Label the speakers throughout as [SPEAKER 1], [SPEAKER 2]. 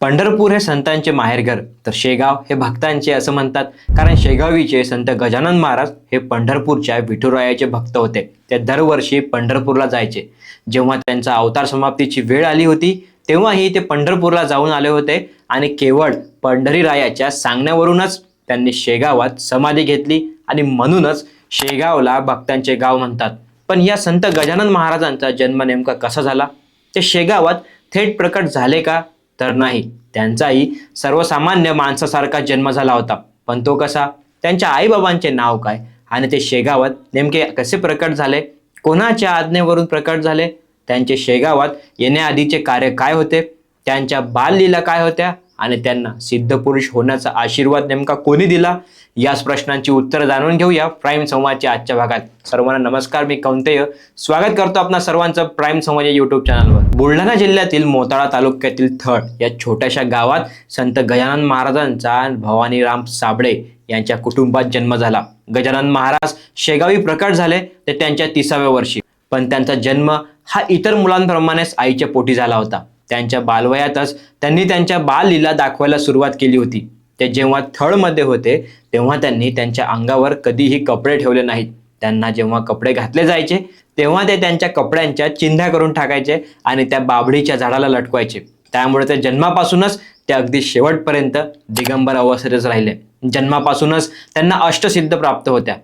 [SPEAKER 1] पंढरपूर हे संतांचे माहेरघर तर शेगाव हे भक्तांचे असं म्हणतात. कारण शेगावीचे संत गजानन महाराज हे पंढरपूरच्या विठुरायाचे भक्त होते. ते दरवर्षी पंढरपूरला जायचे. जेव्हा त्यांचा अवतार समाप्तीची वेळ आली होती तेव्हाही ते पंढरपूरला जाऊन आले होते आणि केवळ पंढरीरायाच्या सांगण्यावरूनच त्यांनी शेगावात समाधी घेतली आणि म्हणूनच शेगावला भक्तांचे गाव म्हणतात. पण या संत गजानन महाराजांचा जन्म नेमका कसा झाला? ते शेगावात थेट प्रकट झाले का? तर नाही. त्यांचाही सर्वसामान्य माणसासारखा जन्म झाला होता. पण तो कसा? त्यांच्या आईबाबांचे नाव काय? आणि ते शेगावात नेमके कसे प्रकट झाले? कोणाच्या आज्ञेवरून प्रकट झाले? त्यांचे शेगावात येण्याआधीचे कार्य काय होते? त्यांच्या बाललीला काय होत्या? आणि त्यांना सिद्ध पुरुष होण्याचा आशीर्वाद नेमका कोणी दिला? याच प्रश्नांची उत्तरं जाणून घेऊया प्राईम संवादच्या आजच्या भागात. सर्वांना नमस्कार मी कौंतेय. स्वागत करतो आपणा सर्वांचं प्राईम संवाद या युट्यूब चॅनलवर बुलढाणा जिल्ह्यातील मोताळा तालुक्यातील थळ या छोट्याशा गावात संत गजानन महाराजांचा भवानीराम साबळे यांच्या कुटुंबात जन्म झाला. गजानन महाराज शेगावी प्रकट झाले ते त्यांच्या तिसाव्या वर्षी. पण त्यांचा जन्म हा इतर मुलांप्रमाणेच आईच्या पोटी झाला होता. त्यांच्या बालवयातच त्यांनी त्यांच्या बाललीला दाखवायला सुरुवात केली होती. ते जेव्हा थळमध्ये होते तेव्हा त्यांनी त्यांच्या अंगावर कधीही कपडे ठेवले नाहीत. त्यांना जेव्हा कपडे घातले जायचे तेव्हा ते त्यांच्या कपड्यांच्या चिंध्या करून टाकायचे आणि त्या बाबडीच्या झाडाला लटकवायचे. त्यामुळे ते जन्मापासूनच ते अगदी शेवटपर्यंत दिगंबर अवस्थेतच राहिले. जन्मापासूनच त्यांना अष्टसिद्ध प्राप्त होत्या.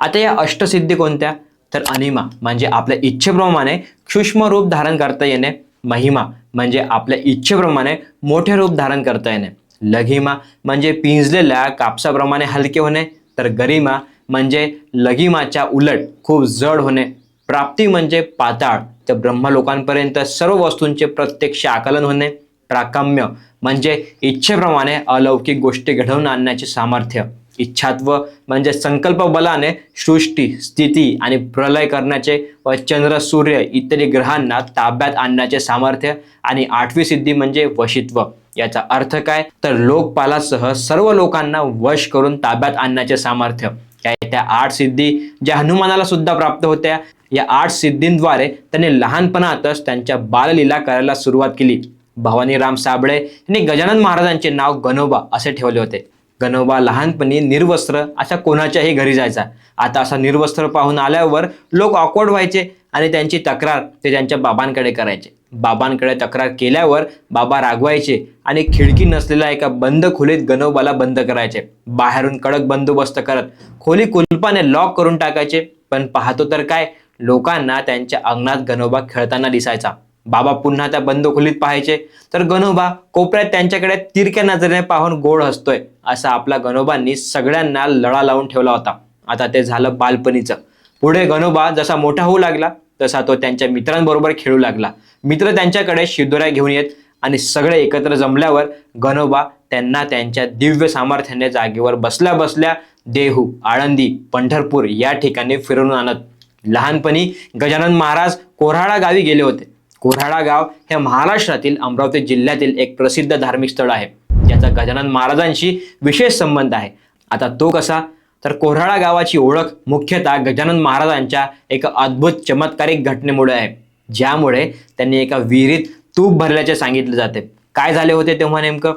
[SPEAKER 1] आता या अष्टसिद्धी कोणत्या? तर अनिमा म्हणजे आपल्या इच्छेप्रमाणे सूक्ष्म रूप धारण करता येणे महिमा म्हणजे आपल्या इच्छेप्रमाणे मोठे रूप धारण करता येणे. लघिमा म्हणजे पिंजलेल्या कापसाप्रमाणे हलके होणे तर गरिमा म्हणजे लघिमाच्या उलट खूप जड होणे. प्राप्ती म्हणजे पाताळ तर ब्रह्मलोकांपर्यंत सर्व वस्तूंचे प्रत्यक्ष आकलन होणे. प्राकाम्य म्हणजे इच्छेप्रमाणे अलौकिक गोष्टी घडवून आणण्याचे सामर्थ्य. इच्छात्व म्हणजे संकल्प बलाने सृष्टी स्थिती आणि प्रलय करण्याचे व चंद्र सूर्य इत्यादी ग्रहांना ताब्यात आणण्याचे सामर्थ्य आणि आठवी सिद्धी म्हणजे वशित्व. याचा अर्थ काय? तर लोकपालासह सर्व लोकांना वश करून ताब्यात आणण्याचे सामर्थ्य. या त्या आठ सिद्धी ज्या हनुमानाला सुद्धा प्राप्त होत्या या आठ सिद्धींद्वारे त्यांनी लहानपणातच त्यांच्या बाललीला करायला सुरुवात केली. भवानीराम साबळे यांनी गजानन महाराजांचे नाव गणोबा असे ठेवले होते. गणोबा लहानपणी निर्वस्त्र अशा कोणाच्याही घरी जायचा. आता असा निर्वस्त्र पाहून आल्यावर लोक ऑकवर्ड व्हायचे आणि त्यांची तक्रार ते त्यांच्या बाबांकडे करायचे. बाबांकडे तक्रार केल्यावर बाबा रागवायचे आणि खिडकी नसलेल्या एका बंद खोलीत गणोबाला बंद करायचे. बाहेरून कडक बंदोबस्त करत खोली कुलपाने लॉक करून टाकायचे. पण पाहतो तर काय? लोकांना त्यांच्या अंगणात गणोबा खेळताना दिसायचा. बाबा पुन्हा त्या बंद खोलीत पाहायचे. तर गणोबा कोपऱ्यात त्यांच्याकडे तिरक्या नजरेने पाहून गोड हसतोय. असा आपला गणोबांनी सगळ्यांना लढा लावून ठेवला होता. आता ते झालं बालपणीचं. पुढे गणोबा जसा मोठा होऊ लागला तसा तो त्यांच्या मित्रांबरोबर खेळू लागला. मित्र त्यांच्याकडे शिदोऱ्या घेऊन येत आणि सगळे एकत्र जमल्यावर गणोबा त्यांना त्यांच्या दिव्य सामर्थ्याने जागेवर बसल्या बसल्या देहू आळंदी पंढरपूर या ठिकाणी फिरून आणत. लहानपणी गजानन महाराज कोऱ्हाडा गावी गेले होते. कोऱ्हाडा गाव हे महाराष्ट्रातील अमरावती जिल्ह्यातील एक प्रसिद्ध धार्मिक स्थळ आहे. ज्याचा गजानन महाराजांशी विशेष संबंध आहे. आता तो कसा? तर कोऱ्हाडा गावाची ओळख मुख्यतः गजानन महाराजांच्या एका अद्भुत चमत्कारिक घटनेमुळे आहे. ज्यामुळे त्यांनी एका विहिरीत तूप भरल्याचे सांगितले जाते. काय झाले होते तेव्हा नेमकं?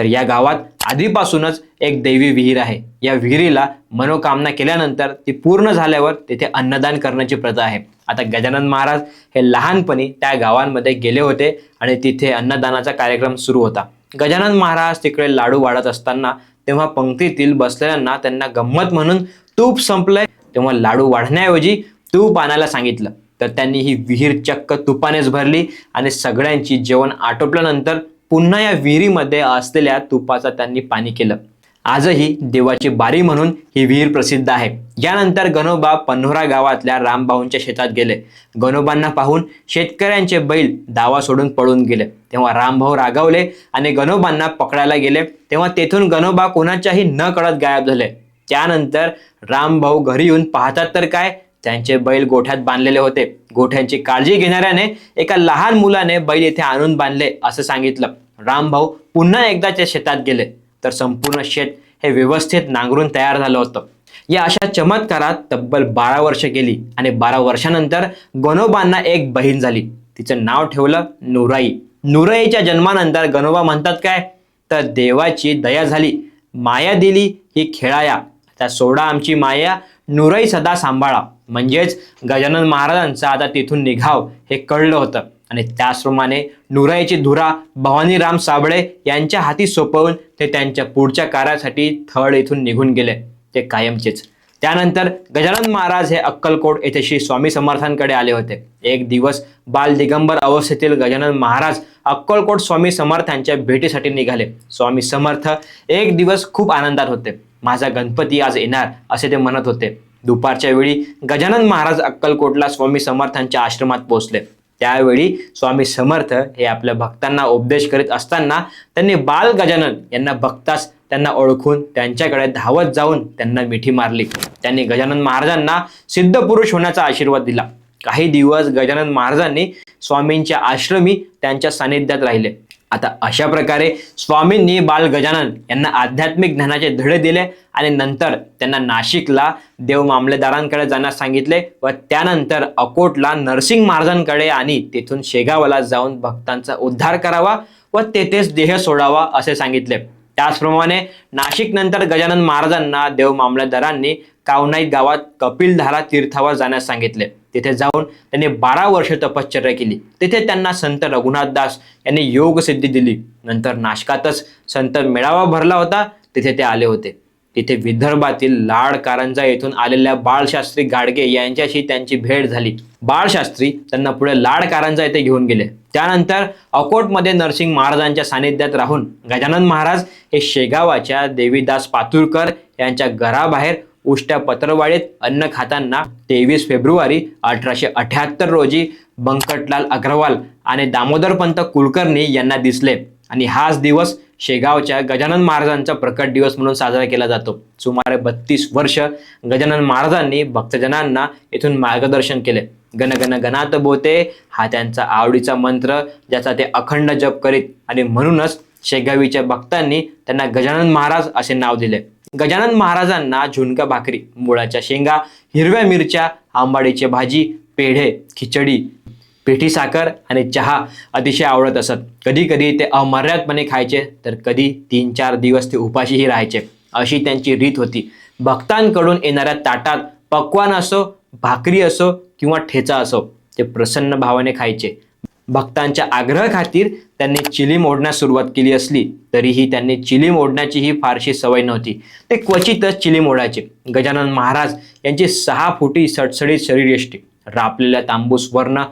[SPEAKER 1] तर या गावात आधीपासूनच एक दैवी विहीर आहे. या विहिरीला मनोकामना केल्यानंतर ती पूर्ण झाल्यावर तिथे अन्नदान करण्याची प्रथा आहे. आता गजानन महाराज हे लहानपणी त्या गावांमध्ये गेले होते आणि तिथे अन्नदानाचा कार्यक्रम सुरू होता. गजानन महाराज तिकडे लाडू वाढत असताना तेव्हा पंक्तीतील बसलेल्यांना त्यांना गंमत म्हणून तूप संपलंय. तेव्हा लाडू वाढण्याऐवजी तूप आणायला सांगितलं. तर त्यांनी ही विहीर चक्क तुपानेच भरली आणि सगळ्यांची जेवण आटोपल्यानंतर पुन्हा या विहिरीमध्ये असलेल्या तुपाचा त्यांनी पाणी केलं. आजही देवाची बारी म्हणून ही विहीर प्रसिद्ध आहे. यानंतर गणोबा पन्होरा गावातल्या रामभाऊंच्या शेतात गेले. गणोबांना पाहून शेतकऱ्यांचे बैल दावा सोडून पळून गेले. तेव्हा रामभाऊ रागावले आणि गणोबांना पकडायला गेले. तेव्हा तेथून गणोबा कोणाच्याही न कळत गायब झाले. त्यानंतर रामभाऊ घरी येऊन पाहतात तर काय? त्यांचे बैल गोठ्यात बांधलेले होते. गोठ्यांची काळजी घेणाऱ्याने एका लहान मुलाने बैल येथे आणून बांधले असं सांगितलं. रामभाऊ पुन्हा एकदा त्या शेतात गेले. तर संपूर्ण शेत हे व्यवस्थित नांगरून तयार झालं होतं. या अशा चमत्कारात तब्बल बारा वर्ष गेली आणि बारा वर्षानंतर गणोबांना एक बहीण झाली. तिचं नाव ठेवलं नुराई. नुराईच्या जन्मानंतर गणोबा म्हणतात काय? तर देवाची दया झाली. माया दिली ही खेळाया. त्या सोडा आमची माया नुरई सदा सांभाळा. म्हणजेच गजानन महाराजांचं आता तिथून निघाव हे कळलं होतं. आणि त्याचप्रमाणे नुराईची धुरा भवानीराम साबळे यांच्या हाती सोपवून ते त्यांच्या पुढच्या कार्यासाठी थळ इथून निघून गेले. ते कायमचेच. त्यानंतर गजानन महाराज हे अक्कलकोट येथे श्री स्वामी समर्थांकडे आले होते. एक दिवस बाल दिगंबर अवस्थेतील गजानन महाराज अक्कलकोट स्वामी समर्थांच्या भेटीसाठी निघाले. स्वामी समर्थ एक दिवस खूप आनंदात होते. माझा गणपती आज येणार असे ते म्हणत होते. दुपारच्या वेळी गजानन महाराज अक्कलकोटला स्वामी समर्थांच्या आश्रमात पोहोचले. त्यावेळी स्वामी समर्थ हे आपल्या भक्तांना उपदेश करीत असताना त्यांनी बाल गजानन यांना भक्तास त्यांना ओळखून त्यांच्याकडे धावत जाऊन त्यांना मिठी मारली. त्यांनी गजानन महाराजांना सिद्ध पुरुष होण्याचा आशीर्वाद दिला. काही दिवस गजानन महाराजांनी स्वामींच्या आश्रमी त्यांच्या सानिध्यात राहिले. आता अशा प्रकारे स्वामींनी बाल गजानन यांना आध्यात्मिक ज्ञानाचे धडे दिले आणि नंतर त्यांना नाशिकला देव मामलेदारांकडे जाण्यास सांगितले व त्यानंतर अकोटला नरसिंग महाराजांकडे आणि तेथून शेगावला जाऊन भक्तांचा उद्धार करावा व तेथेच देह सोडावा असे सांगितले. त्याचप्रमाणे नाशिक नंतर गजानन महाराजांना देव मामलेदारांनी कावनाई गावात कपिलधारा तीर्थावर जाण्यास सांगितले. तिथे जाऊन त्यांनी बारा वर्ष तपश्चर्या केली. तिथे त्यांना संत रघुनाथ दास यांनी योग सिद्धी दिली. नंतर नाशकातच संत मेळावा भरला होता. तिथे ते आले होते. तिथे विदर्भातील लाड कारंजा येथून आलेल्या बाळशास्त्री गाडगे यांच्याशी त्यांची भेट झाली. बाळशास्त्री त्यांना पुढे लाड कारंजा येथे घेऊन गेले. त्यानंतर अकोटमध्ये नरसिंग महाराजांच्या सानिध्यात राहून गजानन महाराज हे शेगावाच्या देवीदास पातुरकर यांच्या घराबाहेर उष्ट्या पत्रवाळीत अन्न खाताना तेवीस फेब्रुवारी अठराशे अठ्याहत्तर रोजी बंकटलाल अग्रवाल आणि दामोदरपंत कुलकर्णी यांना दिसले. आणि हाच दिवस शेगावच्या गजानन महाराजांचा प्रकट दिवस म्हणून साजरा केला जातो. सुमारे बत्तीस वर्ष गजानन महाराजांनी भक्तजनांना येथून मार्गदर्शन केले. गणगण गणात बोते हा त्यांचा आवडीचा मंत्र ज्याचा ते अखंड जप करीत. आणि म्हणूनच शेगावीच्या भक्तांनी त्यांना गजानन महाराज असे नाव दिले. गजानन महाराजांना झुणका भाकरी मुळाच्या शेंगा हिरव्या मिरच्या आंबाडीची भाजी पेढे खिचडी पिठी साखर आणि चहा अतिशय आवडत असत. कधी कधी ते अमर्यादपणे खायचे तर कधी तीन चार दिवस ते उपाशीही राहायचे. अशी त्यांची रीत होती. भक्तांकडून येणाऱ्या ताटात पक्वान असो भाकरी असो किंवा ठेचा असो ते प्रसन्न भावाने खायचे. भक्तांच्या आग्रह खातीर त्यांनी चिली मोडण्यास सुरुवात केली असली तरीही त्यांनी चिली मोडण्याची ही फारशी सवय नव्हती. ते क्वचितच चिली मोडायचे. गजानन महाराज यांची सहा फुटी सडसडीत शरीरयष्टी रापलेल्या तांबूस वर्ण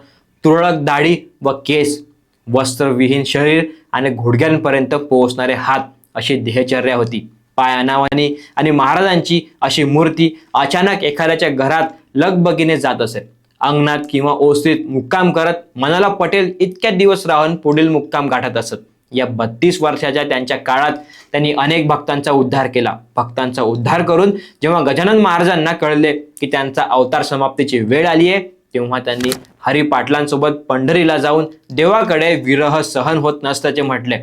[SPEAKER 1] तुरळक दाढी व केस वस्त्रविहीन शरीर आणि घोडग्यांपर्यंत पोहोचणारे हात अशी देहचर्या होती. पाय अनावानी आणि महाराजांची अशी मूर्ती अचानक एखाद्याच्या घरात लगबगीने जात असे. अंगणात किंवा ओसरीत मुक्काम करत मनाला पटेल इतक्या दिवस राहून पुढील मुक्काम गाठत असत. या बत्तीस वर्षाच्या त्यांच्या काळात त्यांनी अनेक भक्तांचा उद्धार केला. भक्तांचा उद्धार करून जेव्हा गजानन महाराजांना कळले की त्यांचा अवतार समाप्तीची वेळ आली आहे तेव्हा त्यांनी हरी पाटलांसोबत पंढरीला जाऊन देवाकडे विरह सहन होत नसल्याचे म्हटले.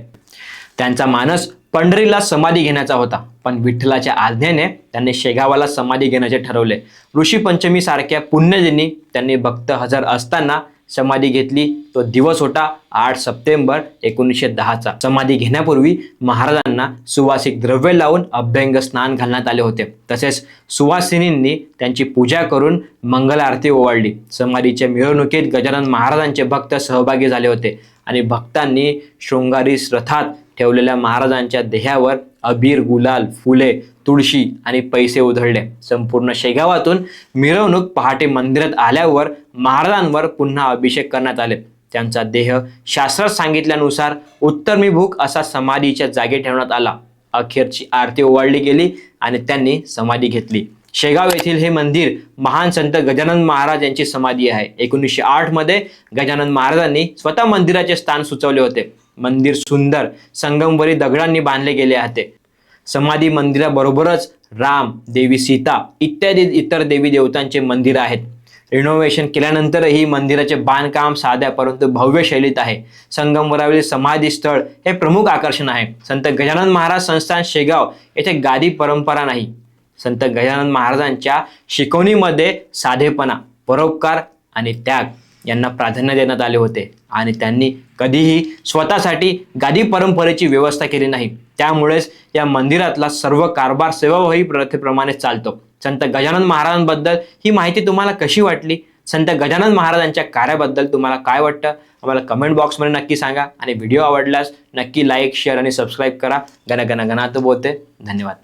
[SPEAKER 1] त्यांचा मानस पंढरीला समाधी घेण्याचा होता. पण विठ्ठलाच्या आज्ञेने त्यांनी शेगावाला समाधी घेण्याचे ठरवले. ऋषी पंचमी सारख्या पुण्यदिनी त्यांनी भक्त हजर असताना समाधी घेतली. तो दिवस होता आठ सप्टेंबर एकोणीसशे दहाचा. समाधी घेण्यापूर्वी महाराजांना सुवासिक द्रव्य लावून अभ्यंग स्नान घालण्यात आले होते. तसेच सुवासिनींनी त्यांची पूजा करून मंगल आरती ओवाळली. समाधीच्या मिरवणुकीत गजानन महाराजांचे भक्त सहभागी झाले होते आणि भक्तांनी शृंगारी रथात ठेवलेल्या महाराजांच्या देहावर अबीर गुलाल फुले तुळशी आणि पैसे उधळले. संपूर्ण शेगावातून मिरवणूक पहाटे मंदिरात आल्यावर महाराजांवर पुन्हा अभिषेक करण्यात आले. त्यांचा देह शास्त्रात सांगितल्यानुसार उत्तरमीभूक असा समाधीच्या जागी ठेवण्यात आला. अखेरची आरती ओवाळली गेली आणि त्यांनी समाधी घेतली. शेगाव येथील हे मंदिर महान संत गजानन महाराज यांची समाधी आहे. एकोणीसशे आठमध्ये गजानन महाराजांनी स्वतः मंदिराचे स्थान सुचवले होते. मंदिर सुंदर संगमवरी दगडांनी बांधले गेले होते. समाधी मंदिराबरोबरच राम देवी सीता इत्यादी इतर देवी देवतांचे मंदिर आहेत. रिनोव्हेशन केल्यानंतरही मंदिराचे बांधकाम साध्या परंतु भव्य शैलीत आहे. संगमवरावरील समाधी स्थळ हे प्रमुख आकर्षण आहे. संत गजानन महाराज संस्थान शेगाव येथे गादी परंपरा नाही. संत गजानन महाराजांच्या शिकवणीमध्ये साधेपणा परोपकार आणि त्याग यांना प्राधान्य देण्यात आले होते. आणि त्यांनी कधीही स्वतःसाठी गादी परंपरेची व्यवस्था केली नाही. त्यामुळेच या मंदिरातला सर्व कारभार सेवाभावी प्रथेप्रमाणे चालतो. संत गजानन महाराजांबद्दल ही माहिती तुम्हाला कशी वाटली? संत गजानन महाराजांच्या कार्याबद्दल तुम्हाला काय वाटतं? आम्हाला कमेंट बॉक्समध्ये नक्की सांगा. आणि व्हिडिओ आवडल्यास नक्की लाईक शेअर आणि सबस्क्राईब करा. गण गण गणात बोलते. धन्यवाद.